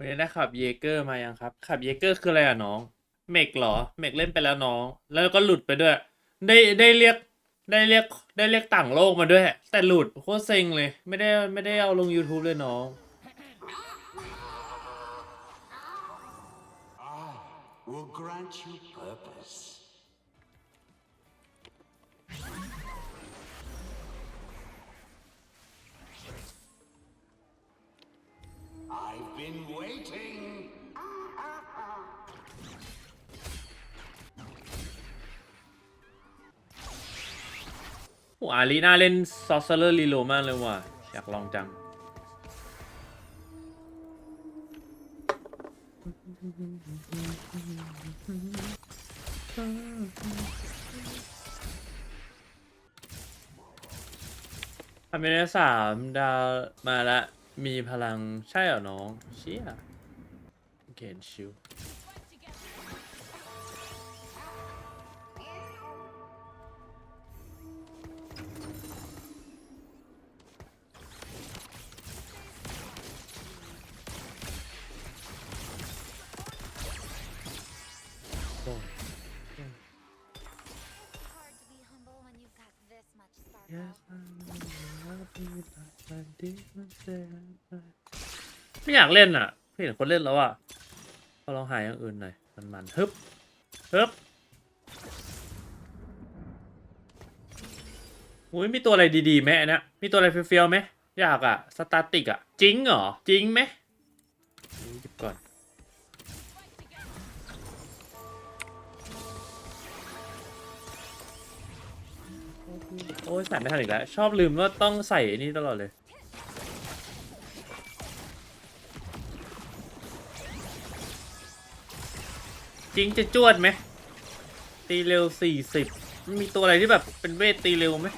วันนี้ได้ขับเยเกอร์มายังครับ ขับเยเกอร์คืออะไรอะน้อง เมกเหรอ เมกเล่นไปแล้วน้อง แล้วก็หลุดไปด้วย ได้ได้เรียกได้เรียกได้เรียกต่างโลกมาด้วย แต่หลุดโคตรเซ็งเลย ไม่ได้ไม่ได้เอาลง YouTube เลยน้อง will grant you purpose. I've been waiting. โหอารีน่าเล่นซอสเซอร์รีโลมากเลยว่ะ อยากลองจังทำไปได้สามดาวมาละ มีพลังใช่เหรอน้อง เชี่ยเกนชิว hard to be humble when you've got this much sparkle. ไม่ อยากเล่นอะไม่เห็นคนเล่นแล้วอะก็ลองหายอย่างอื่นหน่อยมันมันๆฮึบฮึบอุ้ยมีตัวอะไรดีๆไหมอันเนะมีตัวอะไรเฟี้ยวๆไหมอยากอะสตาติกอะจริงเหรอจริงไหมหยิบก่อนโอ้ยใส่ไม่ทันอีกแล้ว ชอบลืมว่าต้องใส่อ้นี่ตลอดเลย จริงจะจวดไหมตีเร็วสี่สิบมันมีตัวอะไรที่แบบเป็นเวทตีเร็วไหม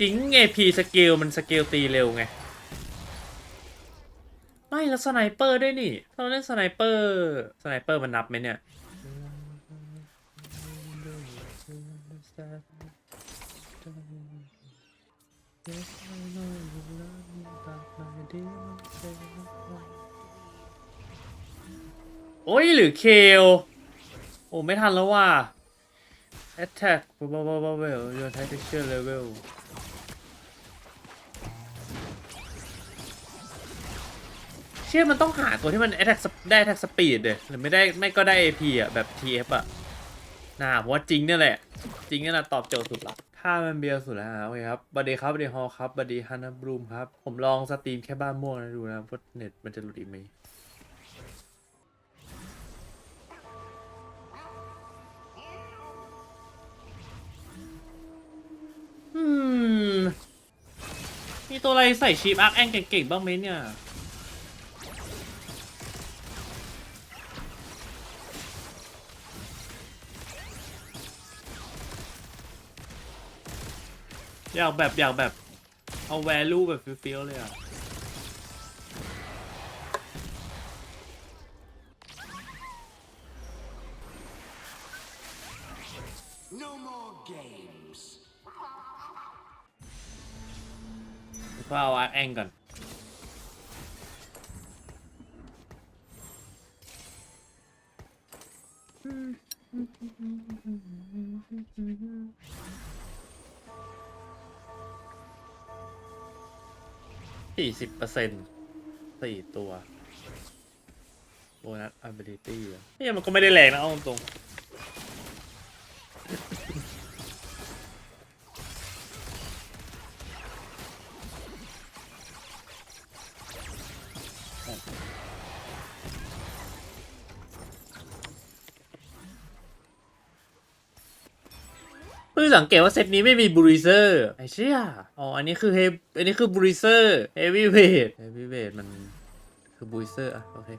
จริงไงพีสเกลมันสเกลตีเร็วไง ไม่ แล้วสไนเปอร์ด้วยนี่เราเล่นสไนเปอร์สไนเปอร์มันนับไหมเนี่ย โอ้ยหรือเคลโอ้ไม่ทันแล้วว่ะ attack บ้าบ้าบ้าบ้าเวล your attack texture level เชื่อมันต้องหาตัวที่มัน attack ได้ attack speed เดยหรือไม่ได้ไม่ก็ได้ AP อะ แบบ TF อะน่าผมว่าจริงเนี่ยแหละ จริงนี่ยนะตอบโจทย์สุดละถ้ามันเบียร์สุดแล้วโอเคครับบัดดีครับบัดดีฮอลครับบัดดีฮันนาบรูมครับ ผมลองสตรีมแค่บ้านม่วงนะดูนะว่าเน็ตมันจะหลุดอีกไหม มีตัวอะไรใส่ชีฟอาร์คแองเก่งๆบ้างไหมเนี่ย อยากแบบอยากแบบเอาแวลูแบบฟิลๆเลยอะ แองก่อน สี่สิบเปอร์เซ็นต์สี่ตัวโบนัส ability อะเนี่ยมันก็ไม่ได้แรงนะเอาตรงๆ พิ่งสังเกตว่าเซตนี้ไม่มีบูริเซอร์ไอ้เชี่ยอ๋ออันนี้คือเฮอันนี้คือบูริเซอร์เฮฟวี่เวทเฮฟวี่เวทมันคือบูริเซอร์อะโอเค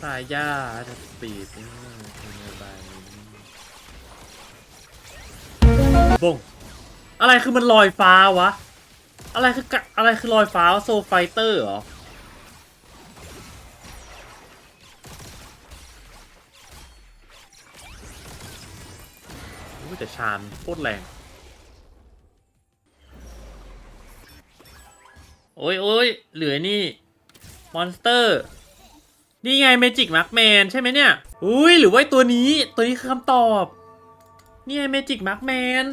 สายยาทัสปีดเป็นไงบ้างบงอะไรคือมันลอยฟ้าวะ อะไรคือกะอะไรคือรอยฟ้าโซไฟเตอร์เหรอ โอ้ยแต่ชานโคตรแรง โอ้ยโอ้ยเหลือนี่ มอนสเตอร์ นี่ไงเมจิกมาร์คแมนใช่ไหมเนี่ย อุ้ยหรือว่าตัวนี้ ตัวนี้คือคำตอบ นี่ไงเมจิกมาร์คแมน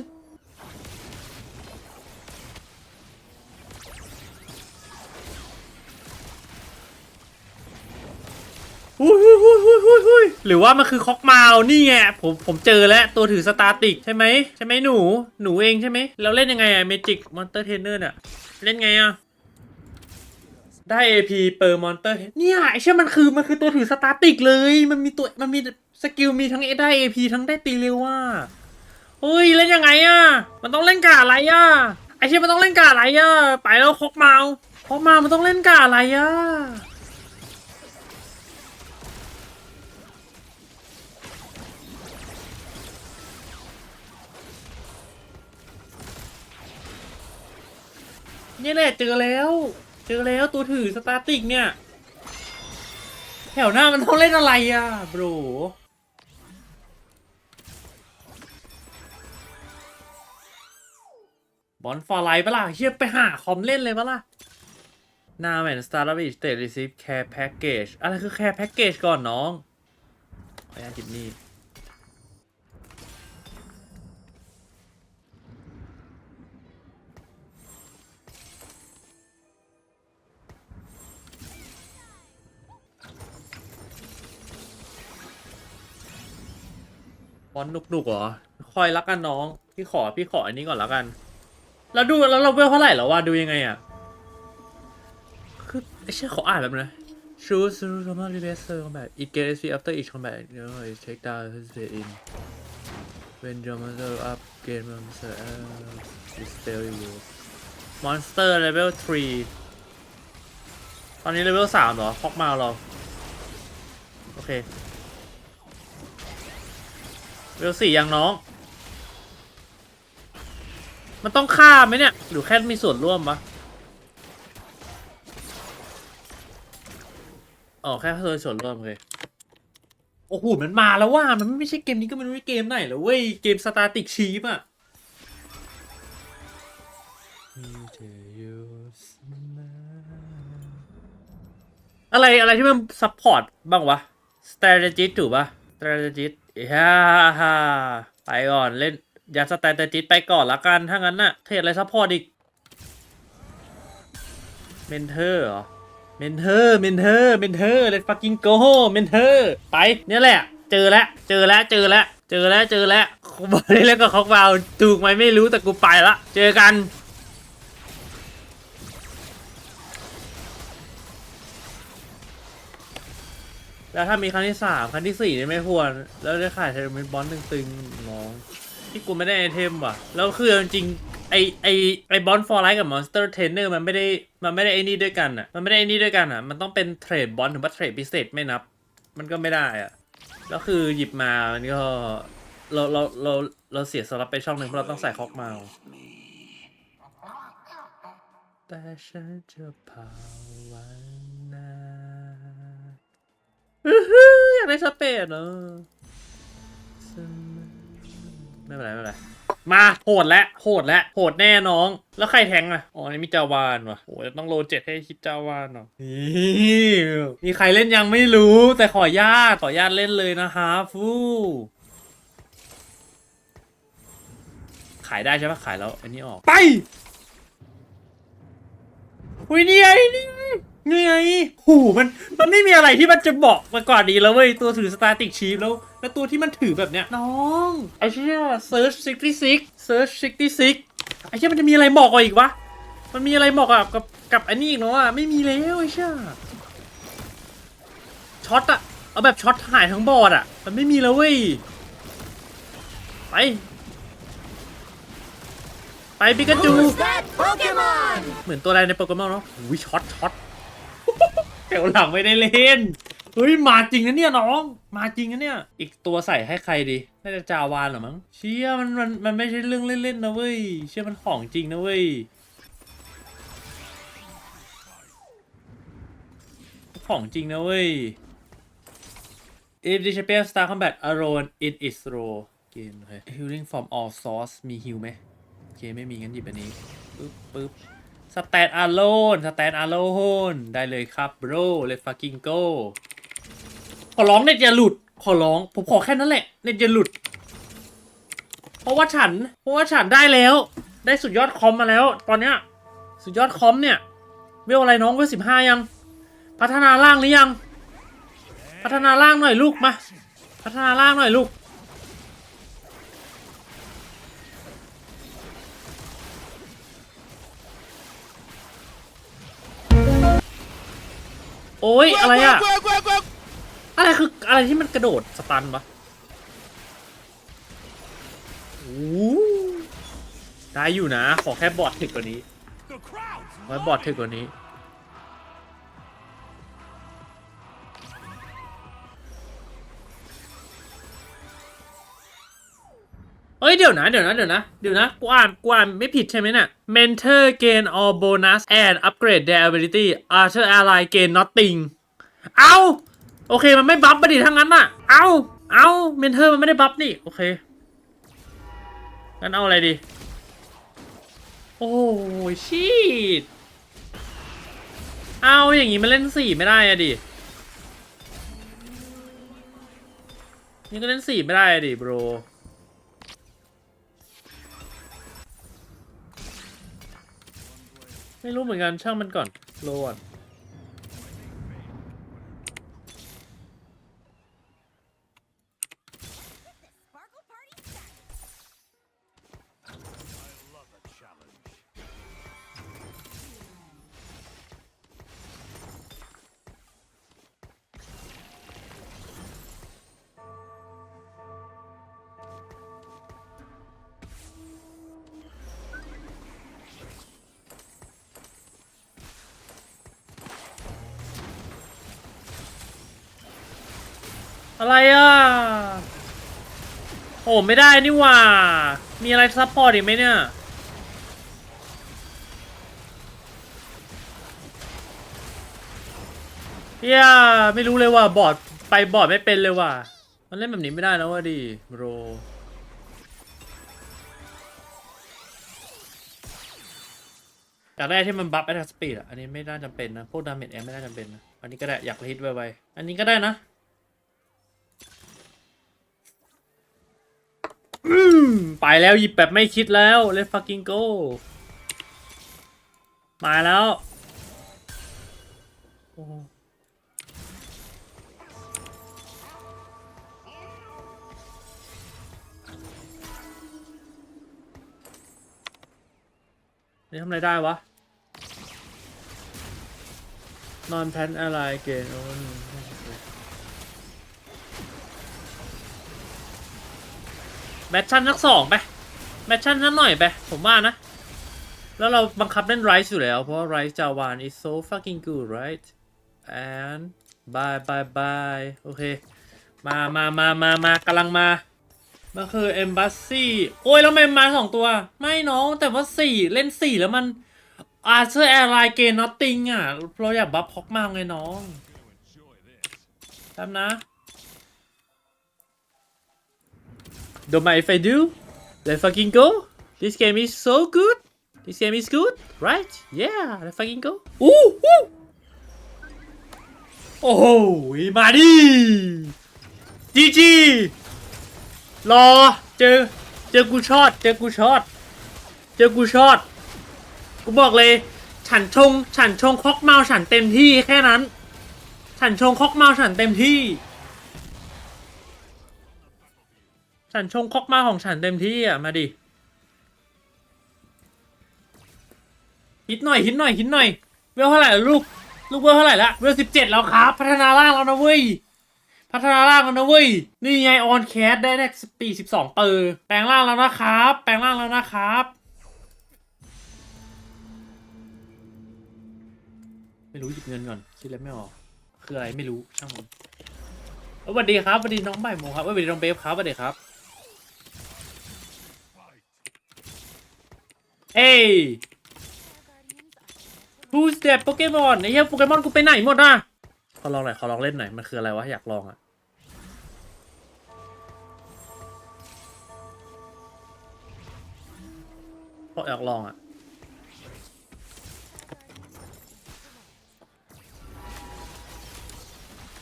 อุ้ยอุ้ยอุ้ยอุ้ยอุ้ยอุ้ยหรือว่ามันคือคอกมาวนี่ไงผมผมเจอแล้วตัวถือสตาติกใช่ไหมใช่ไหมหนูหนูเองใช่ไหมเราเล่นยังไงอะเมจิกมอนเตอร์เทนเนอร์เนี่ยเล่นไงอะได้ AP เปอร์มอนเตอร์เนี่ยไอเชื่อมันคือมันคือตัวถือสตาติกเลย มันมีตัวมันมีสกิลมีทั้งได้ AP ทั้งได้ตีเร็วว่าเฮ้ยเล่นยังไงอะมันต้องเล่นกับอะไรอะไอเชื่อมันต้องเล่นกับอะไรอะไปแล้วคอกมาวคอกมาวมันต้องเล่นกับอะไรอะ นี่แหละเจอแล้ว เจอแล้วตัวถือสตาติกเนี่ย แถวหน้ามันต้องเล่นอะไรอะบรบอลฟอร์ไลท์ปะล่ะเฮียไปหาคอมเล่นเลยปะล่ะ Now and start of each state receive care package อะไรคือ care package ก่อนน้องขออนุญาตจิบนี่ บอลนุกหนุกเหรอ คอยรักกันน้อง พี่ขอพี่ขออันนี้ก่อนแล้วกัน แล้วดูแล้วเราเวลเท่าไหร่แล้ววะดูยังไงอะ คือไอ้เชี่ยขออ่านแบบนะ Choose to normal reverse combat. It gets SP after each combat. You know, it take down his in. When your monster up, gain monster is spell you. Monster level 3 ตอนนี้ level 3เหรอคอกมาเรา โอเค เวลสี่ยังน้อง มันต้องฆ่าไหมเนี่ย หรือแค่มีส่วนร่วมปะอ๋อแค่เคยส่วนร่วมเลยโอ้โหมันมาแล้วว่ามันไม่ใช่เกมนี้ก็ไมันไม่เกมไหนแล้วเว้ย เกมสตาติกชีปอะอะไรอะไรที่มันซัพพอร์ตบ้างวะ strategist ถูกปะ strategist ฮ่าฮ่าไปก่อนเล่นยัด strategist ไปก่อนละกัน ถ้างั้นน่ะ เทรดอะไรซัพพอร์ตอีก เมนเทอร์เหรอ เมนเทอร์ เมนเทอร์ เมนเทอร์ let's fucking go เมนเทอร์ ไปเนี่ยแหละ เจอแล้ว เจอแล้ว เจอแล้ว เจอแล้ว เจอแล้วกูบอกได้แล้วก็เขาเบาถูกไหมไม่รู้แต่กูไปละ เจอกัน แล้วถ้ามีครั้งที่สามครั้งที่สี่นี่ไม่ควร แล้วได้ขายเทอร์มินบอลตึงๆน้องที่กูไม่ได้ไอเทมว่ะ แล้วคือจริงๆไอไอไอบอลฟอร์ไลท์กับมอนสเตอร์เทรนเนอร์มันไม่ได้มันไม่ได้ไอนี่ด้วยกันอะมันไม่ได้ไอนี่ด้วยกันอะ มันต้องเป็นเทรดบอลถึงว่าเทรดพิเศษไม่นับ มันก็ไม่ได้อะแล้วคือหยิบมามันก็เราเราเราเราเสียสลับไปช่องหนึ่งเพราะเราต้องใส่คอกมาแต่ฉันจะภาวนา อยากได้สเปดเนอะไม่เป็นไรไม่เป็นไรมาโหดแล้วโหดแล้วโหดแน่น้อง แล้วใครแทงอะอ๋อนี่มีจาวานว่ะโอ้จะต้องโลเจ็ดให้คิดจาวานเหรอนี่มีใครเล่นยังไม่รู้ แต่ขอญาตขอญาตเล่นเลยนะฮะฟูขายได้ใช่ปะขายแล้วอันนี้ออกไปอุ้ยนี่ไงนี่ นี่ไงหูมันมันไม่มีอะไรที่มันจะบอกมากว่านี้แล้วเว้ยตัวถือสตาร์ติกชีฟแล้ว แล้วตัวที่มันถือแบบเนี้ยน้องไอ้เชี่ย search 66 search 66ไอ้เชี่ยมันจะมีอะไรบอกกว่าอีกวะมันมีอะไรบอกกับกับกับอันนี้อีกเนาะอะไม่มีแล้วไอ้เชี่ยช็อตอะเอาแบบช็อตหายทั้งบอร์ดอะมันไม่มีแล้วเว้ยไปไปปิกาจู that Pokemon? เหมือนตัวอะไรในโปเกมอนเนาะอุ้ยช็อตช็อต แถวหลังไม่ได้เล่น เฮ้ยมาจริงนะเนี่ยน้อง มาจริงนะเนี่ย อีกตัวใส่ให้ใครดี น่าจะจาวานเหรอมั้ง เชี่ยมันมันมันไม่ใช่เรื่องเล่นๆนะเว้ย เชี่ยมันของจริงนะเว้ย ของจริงนะเว้ย If the champion star combat alone in its row นโอเค healing from all source มี heal ไหมโอเคไม่มีงั้นหยิบอันนี้ปึ๊บปึ๊บ stand alone stand alone ได้เลยครับ bro l e t fucking go ขอร้องเน็ตอย่าหลุด ขอร้อง ผมขอแค่นั้นแหละ เน็ตอย่าหลุด เพราะว่าฉัน เพราะว่าฉันได้แล้ว ได้สุดยอดคอมมาแล้ว ตอนเนี้ย สุดยอดคอมเนี่ยเวลอะไรน้องเวลสิบห้ายัง พัฒนาล่างหรือยัง พัฒนาล่างหน่อยลูกมา พัฒนาล่างหน่อยลูก โอ้ยอะไรอะอะไรคืออะไรที่มันกระโดดสตันปะโอ้ได้อยู่นะ ขอแค่บอดถึกกว่านี้ไว้บอดถึกกว่านี้ เอ้ยเดี๋ยวนะเดี๋ยวนะเดี๋ยวนะเดี๋ยวนะกูอ่านกูอ่านไม่ผิดใช่ไหมเนี่ย Mentor gain all bonus and upgrade their ability Archer ally gain nothing เอาโอเคมันไม่บัฟประดิทั้งนั้นน่ะ เอาเอาเมนเทอร์มันไม่ได้บัฟนี่ โอเคงั้นเอาอะไรดี โอ้ยชีตเอาอย่างงี้มันเล่นสี่ไม่ได้อะดินี่ก็เล่นสี่ไม่ได้อะดิ bro ไม่รู้เหมือนกันช่างมันก่อนโลด อะไรอะโอ้ไม่ได้นี่ว่า มีอะไรซัพพอร์ตอีกไหมเนี่ย เฮียไม่รู้เลยว่าบอร์ดไปบอร์ดไม่เป็นเลยว่ะ มันเล่นแบบนี้ไม่ได้แล้วว่ะดิโรอยากได้ที่มันบัฟแอตสปีดอะ อันนี้ไม่น่าจำเป็นนะ พวกดาเมจแอมไม่น่าจำเป็นนะ อันนี้ก็ได้ อยากฮิตไวๆอันนี้ก็ได้นะ อืมไปแล้วหยิบแบบไม่คิดแล้ว let's fucking go มาแล้วนี่ทำอะไรได้วะ non pan ally gain โอ้ย แมทชั่นสักสองไปแมทชั่นสักหน่อยไปผมว่านะ แล้วเราบังคับเล่นไรซ์อยู่แล้ว เพราะไรซ์จาวาน is so fucking good right and bye bye bye โอเค มามามามามากำลังมา มันคือ embassy โอ้ย แล้วแมนมาสองตัว ไม่น้องแต่ว่าสี่เล่นสี่แล้วมัน Archer Airline Gain Nothing อะ เราอยากบัฟพอกมากเลยน้องตามนะ Don't mind if I do. Let's fucking go. This game is so good. This game is good, right? Yeah, let's fucking go. Ooh, ooh. โอ้โหมาดิจีจีรอ เจอ เจอกูช็อต เจอกูช็อต เจอกูช็อต กูบอกเลย ฉันชง ฉันชงคอกเมาฉันเต็มที่แค่นั้น ฉันชงคอกเมาฉันเต็มที่ ฉันชงคอกมาของฉันเต็มที่อะ มาดิฮิตหน่อยฮิตหน่อยฮิตหน่อย เวลเท่าไหร่ลูก ลูกเวลเท่าไหร่ละเวลสิบเจ็ดแล้วครับ พัฒนาร่างแล้วนะเว้ย พัฒนาร่างแล้วนะเว้ย นี่ไงออนแคสได้แรกปีสิบสองเปอร์แปลงร่างแล้วนะครับ แปลงร่างแล้วนะครับไม่รู้หยิบเงินก่อนคิดอะไรไม่ออกคืออะไรไม่รู้ช่างมันสวัสดีครับสวัสดีน้องใบายโมครับสวัสดีน้องเบฟครับสวัสดีครับ เอ้ยบูสเตปโปเกมอนไอ้เหี้ยโปเกมอนกูไปไหนหมดอะขอลองหน่อยขอลองเล่นหน่อยมันคืออะไรวะอยากลองอะอยากลองอะ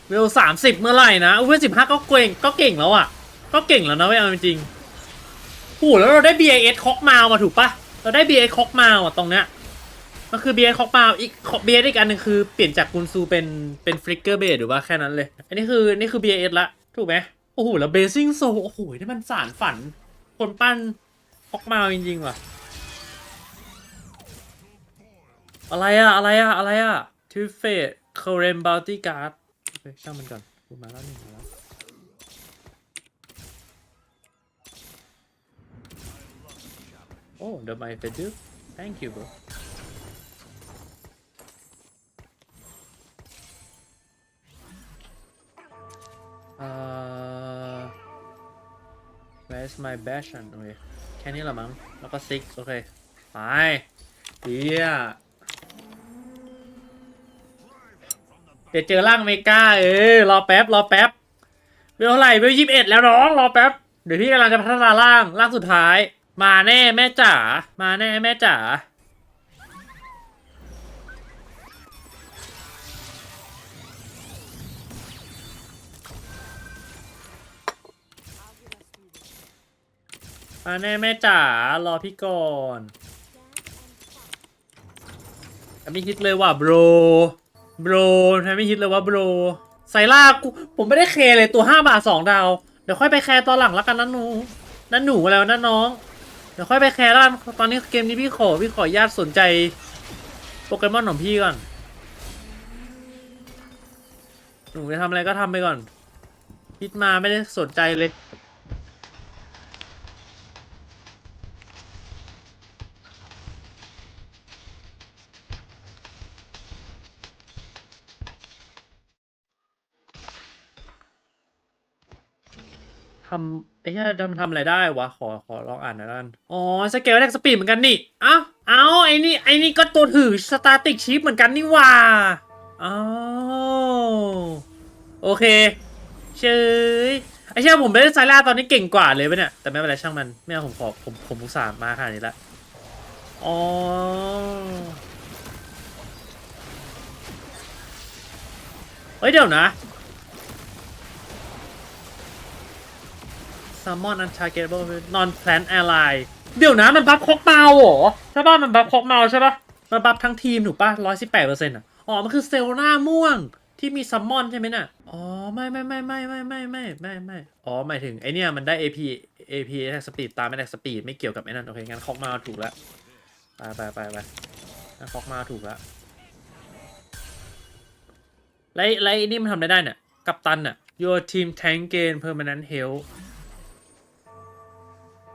เวลสามสิบเมื่อไหร่นะเวลสิบห้าก็เก่งก็เก่งแล้วอะ ก็เก่งแล้วนะเว้ยจริงๆโอ้แล้วเราได้ BIS คอกมาวมาถูกปะ เราได้ BAS คอกมาว่ะตรงเนี้ยมันคือ BAS คอกมาอีก BAS อีกอันหนึ่งคือเปลี่ยนจากกุนซูเป็นเป็นฟลิกเกอร์เบสหรือว่าแค่นั้นเลย อันนี้คือนี่คือ BAS ละถูกไหมโอ้โหแล้วเบสซิ่งโซโอ้โหนี่มันสารฝัน คนปั้นคอกมาจริงๆว่ะ อะไรอะอะไรอะอะไรอะทูเฟสเคอร์เรนบัลตี้การ์ดช่างมันก่อนกูมาแล้วหนี่มาแล้วโอ้ the my f e d u thank you bro เอ่อ where's my passion โอเคแค่นี้ละมั้ง แล้วก็ six โอเค ไปเฮียเดี๋ยวเจอร่างเมกาเออรอแป๊บ รอแป๊บเวลเท่าไหร่เวลยี่สิบเอ็ดแล้วน้อง รอแป๊บ เดี๋ยวพี่กำลังจะพัฒนาร่าง ร่างสุดท้าย มาแน่แม่จ๋า มาแน่แม่จ๋า มาแน่แม่จ๋า รอพี่ก่อนแต่ไม่ฮิตเลยว่ะโบรโบรทำไม่ฮิตเลยว่ะโบรไซล่ากูผมไม่ได้แคร์เลยตัว 5 บาท 2 ดาว เดี๋ยวค่อยไปแคร์ตอนหลังแล้วกันนะหนูนั่นหนูแล้วนะน้อง เดี๋ยวค่อยไปแคร์แล้วกันตอนนี้เกมนี้พี่ขอพี่ขอญาตสนใจโปเกมอนของพี่ก่อน หนูจะทำอะไรก็ทำไปก่อน คิดมาไม่ได้สนใจเลย ทำไอ้เหี้ยทำทำอะไรได้วะ ขอขอลองอ่านหน่อยละกันอ๋อสเกลแรกสปีดเหมือนกันนี่ เอ้าเอ้าไอ้นี่ไอ้นี่ก็ตัวถือสตาติกชิปเหมือนกันนี่หว่าอ๋อโอเค เชยไอ้เชี่ยผมไม่ได้ไซล่าตอนนี้เก่งกว่าเลยปะเนี่ย แต่ไม่เป็นไรช่างมัน ไม่เอาผมขอผมผมอุตส่าห์มาขนาดนี้ละอ๋อเฮ้ยเดี๋ยวนะ Summon Untargetable Non Plant Ally เดี๋ยวนะมันบัฟคอกเมาเหรอใช่ป่ะมันบัฟคอกเมาใช่ป่ะมันบัฟทั้งทีมถูกป่ะร้อยสิบแปดเปอร์เซ็นต์อะอ๋อมันคือเซลล์หน้าม่วงที่มีซัมมอนใช่ไหมน่ะ อ๋อ ไม่ไม่ไม่ไม่ไม่ไม่ไม่ไม่ไม่อ๋อ หมายถึงไอเนี้ยมันได้ AP AP Attack Speed ตาม Attack Speed ไม่เกี่ยวกับไอ้นั่น โอเค งั้นคอกเมาถูกแล้ว ไปไปไปไปงั้นคอกเมาถูกแล้วแล้วไอ้แล้วไอ้นี่มันทำได้ได้เนี่ย กัปตันอะ Your team tank gain permanent health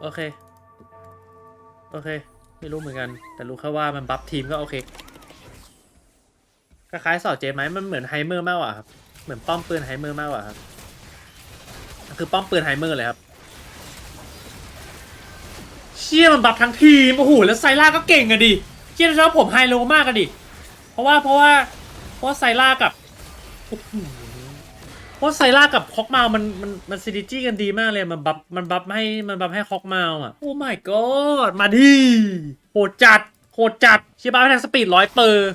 โอเค โอเค ไม่รู้เหมือนกัน แต่รู้แค่ว่ามันบัฟทีมก็โอเค คล้ายๆสอดเจไหมมันเหมือนไฮเมอร์มากกว่าครับ เหมือนป้อมปืนไฮเมอร์มากกว่าครับ คือป้อมปืนไฮเมอร์เลยครับ เชี่ยมันบัฟทั้งทีม โอ้โห แล้วไซล่าก็เก่งอะดิ เชี่ยแล้วผมไฮโลมากอะดิ เพราะว่าเพราะว่าเพราะว่าไซล่ากับโอ้โห เพราะไซล่ากับคอกมามันมันมันซินิจี้กันดีมากเลยมันบัฟมันบัฟให้มันบัฟให้คอกมาอะโอ้ my god มาดิโหดจัดโหดจัดเชียร์บ้าไปทางสปีดร้อยเปอร์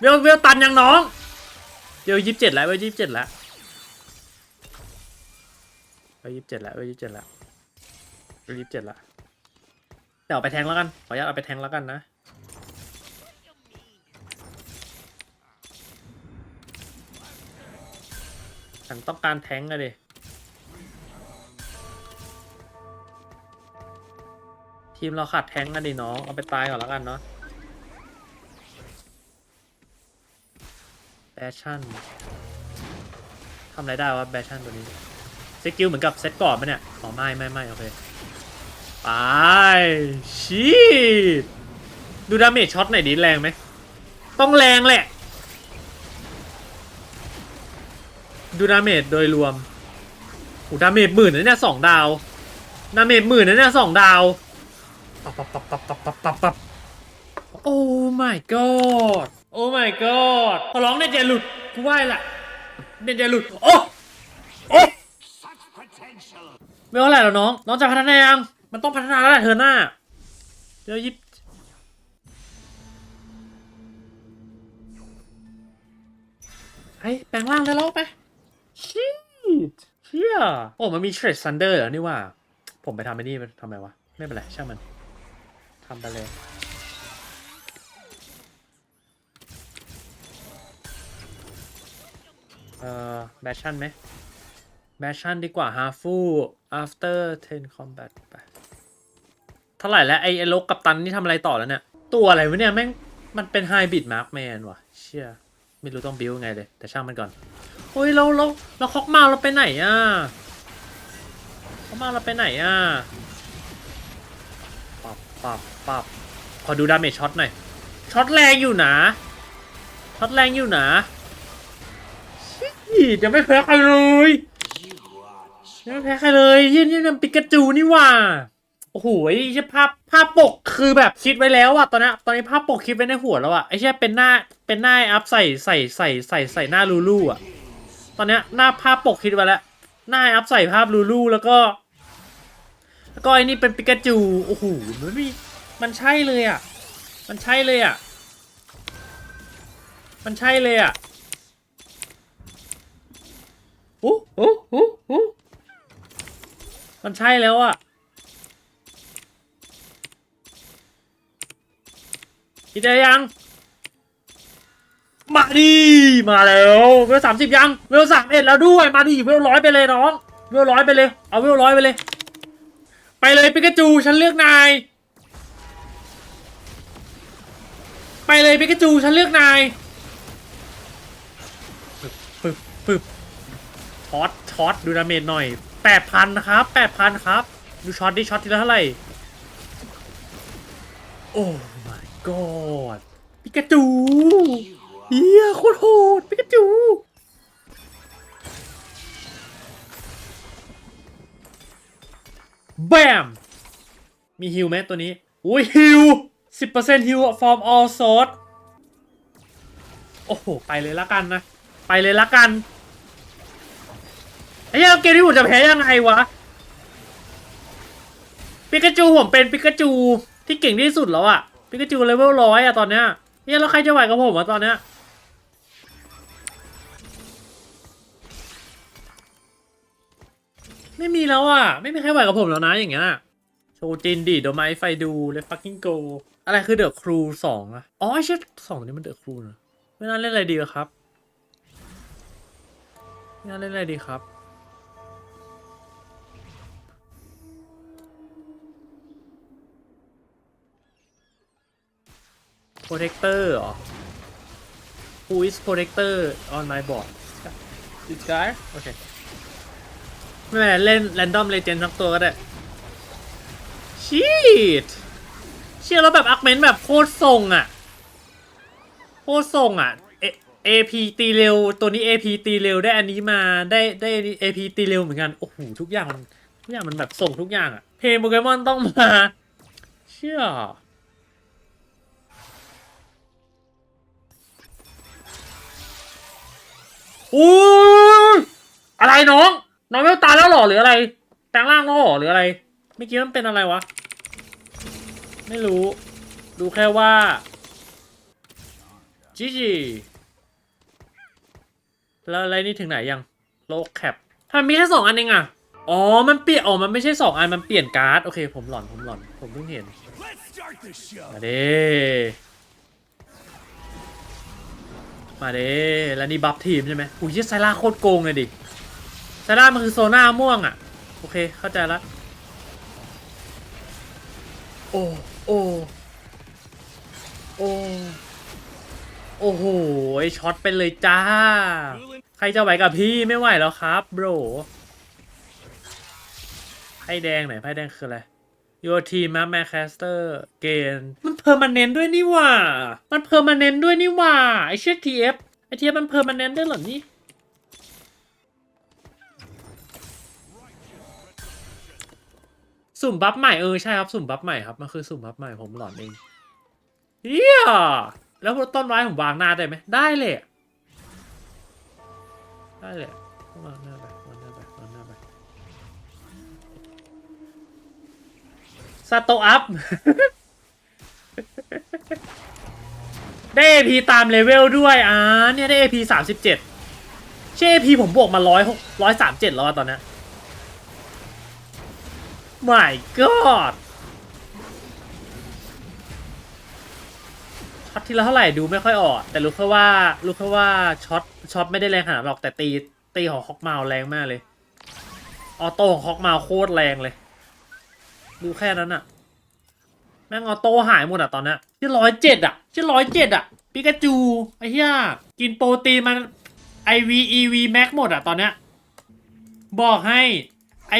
เวลเวลตันยังน้องเดี๋ยวยี่สิบเจ็ดแล้วเวลยี่สิบเจ็ดแล้วเวลยี่สิบเจ็ดแล้วเวลยี่สิบเจ็ดแล้วเวลยี่สิบเจ็ดแล้วเดี๋ยวเอาไปแทงแล้วกันขออนุญาตเอาไปแทงแล้วกันนะ ฉันต้องการแทงอะดิทีมเราขาดแทงอะดิน้อง เอาไปตายก่อนแล้วกันเนาะแบชั่นทำอะไรได้วะแบชั่นตัวนี้สกิลเหมือนกับเซตก่อนไปะเนี่ยอ๋อไม่ไม่ไม่โอเคไปชีดดูดาเมจช็อตไหนดิแรงไหม ต้องแรงแหละ ดูดาเมจโดยรวมโอ้ดาเมจหมื่นนะเนี่ยสองดาว ดาเมจหมื่นนะเนี่ยสองดาวปับปับปับปับปับปับปับปับโอ้ my god โอ้ my god ขอร้องเน็ตอย่าหลุด กูไหว้ละเน็ตอย่าหลุด โอ้โอ้ไม่เท่าไรหร่แล้วน้อง น้องจะพัฒนายัง มันต้องพัฒนาแล้วแหละเธอหน้า เดี๋ยวยิบไอ้แปลงร่างได้แล้วไป ชีตเชี่ยโอ้มันมีเทรดซันเดอร์เหรอนี่ว่า ผมไปทำไอ้นี่ทำไมวะ ไม่เป็นไรช่างมันทำไปเลยเอ่อแบชชั่นไหมแบชชั่นดีกว่าฮาฟู after 10 combat ไปเท่าไหร่แล้วไอ้ไอ้ลกกับตันนี่ทำอะไรต่อแล้วเนี่ย ตัวอะไรวะเนี่ยแม่ง มันเป็นไฮบิดมาร์กแมนว่ะ เชี่ยไม่รู้ต้องบิวไงเลย แต่ช่างมันก่อน โอ้ยเราเราเราคอกมาเราไปไหนอะคอกมาเราไปไหนอะปับปับปับขอดูดาเมจช็อตหน่อยช็อตแรงอยู่นะช็อตแรงอยู่นะชี้จะไม่แพ้ใครเลย You are ยังไม่แพ้ใครเลยยี่นี่มันปิกาจูนี่ว่าโอ้โหไอ้เหี้ยภาพภาพปกคือแบบคิดไว้แล้วอะตอนนี้ตอนนี้ภาพปกคิดไว้ในหัวแล้วอะไอ้เชี่ยเป็นหน้าเป็นหน้าอัพใส่ใส่ใส่ใส่ใส่หน้าลูลูอะ ตอนเนี้ยหน้าภาพปกคิดไว้แล้ว หน้าอัพใส่ภาพลูลูแล้วก็ แล้วก็ไอ้นี่เป็นปิกาจูโอ้โหมันมีมันใช่เลยอะ มันใช่เลยอะ มันใช่เลยอะโอ้โอ้โอ้โอ้มันใช่แล้วอะคิดได้ยัง มาดีมาแล้วเวลสามสิบยังเวลสามเอ็ดแล้วด้วยมาดีเวลร้อยไปเลยน้องเวลร้อยไปเลยเอาเวลร้อยไปเลย ไปเลยปิกาจูฉันเลือกนายไปเลยปิกาจูฉันเลือกนายปึบปึบช็อตช็อตดูดาเมจหน่อยแปดพันครับแปดพันครับ ดูช็อตดิช็อตทีละเท่าไหร่โอ้ my god ปิกาจู เฮียโคตรโหดปิกาจูแบม มีฮิวไหมตัวนี้ อุ้ยฮิว 10%ฮิว from all sort โอ้โห ไปเลยละกันนะ ไปเลยละกัน ไอ้เหี้ยเกมที่ผมจะแพ้ยังไงวะ ปิกาจูผมเป็นปิกาจูที่เก่งที่สุดแล้วอะปิกาจูเลเวลร้อยอะตอนเนี้ยเนี่ยแล้วใครจะไหวกับผมอะตอนเนี้ย ไม่มีแล้วอะ ไม่มีใครไหวกับผมแล้วนะอย่างเงี้ยโชว์จินดิเดี๋ยวมไฟดูเลยฟักกิ้งโกอะไรคือเดอะครูสองอะอ๋อไอเช่สองนี่มันเดอะครูนะไม่น่าเล่นอะไรดีครับไม่น่าเล่นอะไรดีครับ protector เหรอ who is protector on my board this guy โอเคไม่เป็นไรเล่น random legend ทั้งตัวก็ได้ shit เชื่อแล้วแบบอักเมนแบบโคตรทรงอะ โคตรทรงอะ A- AP ตีเร็ว ตัวนี้ AP ตีเร็วได้อันนี้มาได้ได้ AP ตีเร็วเหมือนกัน โอ้โหทุกอย่างมันทุกอย่างมันแบบส่งทุกอย่างอะ เพลงโปเกมอนต้องมา เชื่ออู้อะไรน้อง น้องไม่ตายแล้วหรอหรืออะไรแปลงร่างแล้วหรอหรืออะไรเมื่อกี้มันเป็นอะไรวะ ไม่รู้ ดูแค่ว่าจีจีแล้วอะไรนี่ถึงไหนยังโลกแคปทำไมมีแค่สองอันเองอะอ๋อ มันเปลี่ยนอ๋อมันไม่ใช่สองอัน มันเปลี่ยนการ์ด โอเค ผมหลอน ผมหลอน ผมเพิ่งเห็น มาเด้มาเด้แล้วนี่บัฟทีมใช่ไหมอุ้ยไซร่าโคตรโกงเลยดิ ไซร่ามันคือโซน่าม่วงอะ โอเค เข้าใจละ โอ้ โอ้ โอ้ โอ้โหช็อตไปเลยจ้า ใครจะไหวกับพี่ไม่ไหวแล้วครับโบรไพ่แดงไหนไพ่แดงคืออะไร Your team มาแมคคสเตอร์เกนมันเพอร์มานเนนด้วยนี่ว่า มันเพอร์มานเนนด้วยนี่ว่า ไอเชี่ยทีเอฟไอทีเอฟมันเพอร์มานเนนด้วยเหรอนี่ สุ่มบัฟใหม่เออใช่ครับสุ่มบัฟใหม่ครับมันคือสุ่มบัฟใหม่ผมหลอนเองเฮียแล้วต้นไม้ผมวางหน้าได้ไหมได้เลยได้เลยวางหน้าไปวางหน้าไปวางหน้าไปสโตอัพได้ AP ตามเลเวลด้วยอ่าเนี่ยได้ AP สามสิบเจ็ดเช่ AP ผมบวกมาร้อยร้อยสามเจ็ดแล้วตอนนี้ My God ช็อตทีละเท่าไหร่ดูไม่ค่อยออก แต่รู้แค่ว่ารู้แค่ว่าช็อตช็อตไม่ได้แรงขนาดหรอกแต่ตีตีของฮอกมาแรงมากเลย ออโต้ของฮอกมาโคตรแรงเลย ดูแค่นั้นอะแม่งออโต้หายหมดอะตอนนี้ยที่ร้อยเจ็ดอะที่ร้อยเจ็ดอะปิกาจูไอ้เหี้ยกินโปรตีนมัน IV EV Max หมดอะตอนเนี้ยบอกให้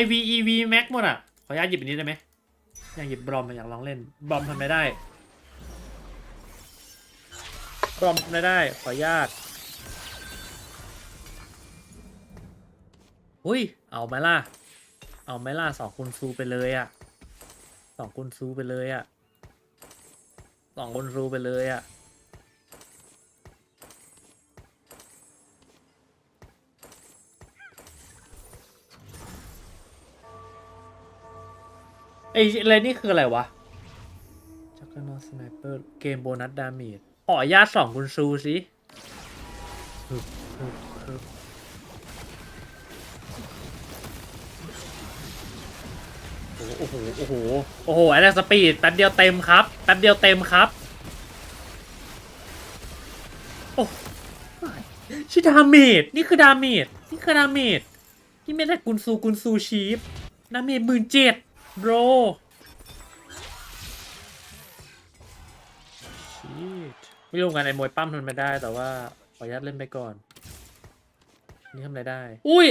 IV EV Max หมดอะ ออนุญาตหยิบอันนี้ได้ไหมอยากหยิบบรอมอยากลองเล่น บรอมทำไม่ได้ บรอมทำไม่ได้ ขออนุญาตอุ้ย เอาไหมล่ะ เอาไหมล่ะสองคุณซูไปเลยอะสองคุณซูไปเลยอะสองคุณซูไปเลยอะ ไอ้อะไรนี่คืออะไรวะจักรนอสไนเปอร์เกมโบนัสดาเมจขออนุญาตสองคุณซูสิฮึบฮึบฮึบโอ้โห โอ้โห โอ้โหไอ้สปีด แป๊บเดียวเต็มครับ แป๊บเดียวเต็มครับ โอ้ชื่อดาเมจ นี่คือดาเมจ นี่คือดาเมจที่ไม่ได้กุนซูกุนซูชีฟดาเมจหมื่นเจ็ด โบรชีตไม่รู้เหมือนกันไอ้มวยปั้มทนไม่ได้แต่ว่าขออนุญาตเล่นไปก่อน นี่ทำอะไรได้ อุ้ย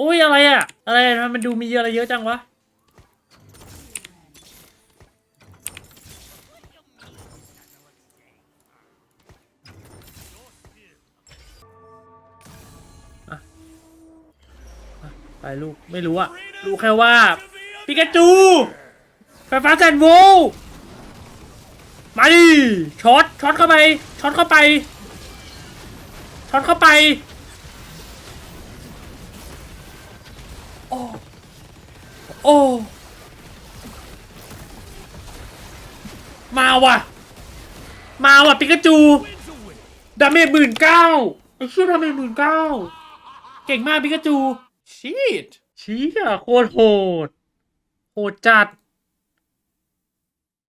อุ้ยอะไรอะอะไรทำไมมันดูมีเยอะอะไรเยอะจังวะอะอะไปลูกไม่รู้อะรู้แค่ว่า ปิกาจูไฟฟ้าแสนโวลมาดิช็อตช็อตเข้าไปช็อตเข้าไปช็อตเข้าไปโอ้โอ้มาว่ะ มาว่ะปิกาจูดาเมจหมื่นเก้าไอ้เชี่ยดาเมจหมื่นเก้าเก่งมากปิกาจูชีตชี้อะโคตรโหด โหดจัด